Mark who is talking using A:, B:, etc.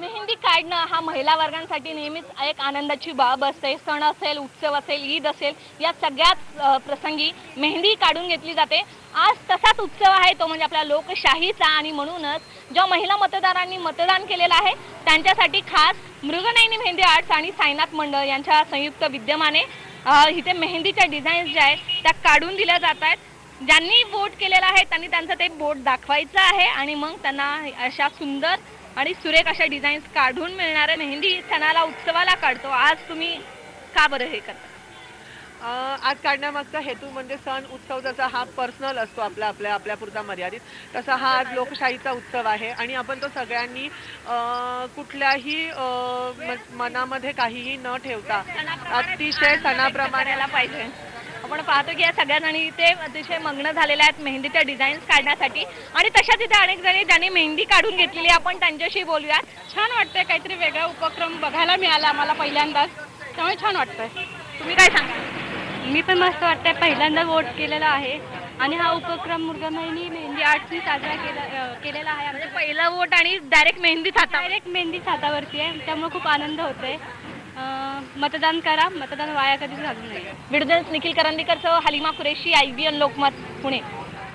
A: मेहंदी काढणं हा महिला वर्गांसाठी नेहमीच एक आनंदाची बाब असते. सण असेल उत्सव असेल ईद असेल या सगळ्याच प्रसंगी मेहंदी काढून घेतली जाते. आज तसाच उत्सव आहे तो म्हणजे आपल्या लोकशाहीचा आणि म्हणूनच ज्या महिला मतदारांनी मतदान केलेलं आहे त्यांच्यासाठी खास मृगनयनी मेहंदी आर्ट्स आणि साईनाथ मंडळ यांच्या संयुक्त विद्यमाने इथे मेहंदीच्या डिझाईन्स ज्या आहेत त्या काढून दिल्या जात आहेत. ज्यांनी वोट केलेला आहे त्यांनी त्यांचं ते बोट दाखवायचं आहे आणि मग त्यांना अशा सुंदर आणि सुरेख अशा डिझाईन्स काढून मिळणाऱ्या मेहंदी सणाला उत्सवाला काढतो. आज तुम्ही का बरं हे करता?
B: आज काढण्यामागचा हेतू म्हणजे सण उत्सव जसा हा पर्सनल असतो आपला आपल्या आपल्यापुरता मर्यादित तसा हा आज लोकशाहीचा उत्सव आहे. आणि आपण तो सगळ्यांनी कुठल्याही मनामध्ये काहीही न ठेवता अतिशय सणाप्रमाणे
A: पाहिजे. आपण पाहतो की या सगळ्या जणी इथे अतिशय मग्न झालेल्या आहेत मेहंदीच्या डिझाईन्स काढण्यासाठी. आणि तशाच इथे अनेक जणी ज्यांनी मेहंदी काढून घेतलेली. आपण त्यांच्याशी बोलूयात.
C: छान वाटतंय काहीतरी वेगळा उपक्रम बघायला मिळाला आम्हाला पहिल्यांदाच. त्यामुळे छान वाटतंय.
A: तुम्ही काय सांगा
C: मी पण मस्त वाटतंय. पहिल्यांदा वोट केलेला आहे. आणि हा उपक्रम मुरगनयनी मेहंदी आर्ट्सनी साजरा केला केलेला आहे
A: म्हणजे पहिलं वोट आणि डायरेक्ट मेहंदी हाता
C: डायरेक्ट मेहंदी हातावरती आहे. त्यामुळे खूप आनंद होतोय. मतदान करा मतदान वाया कधीच घालू नये.
A: Video Nikhil करंदीकरसह Halima Qureshi I B N Lokmat Pune.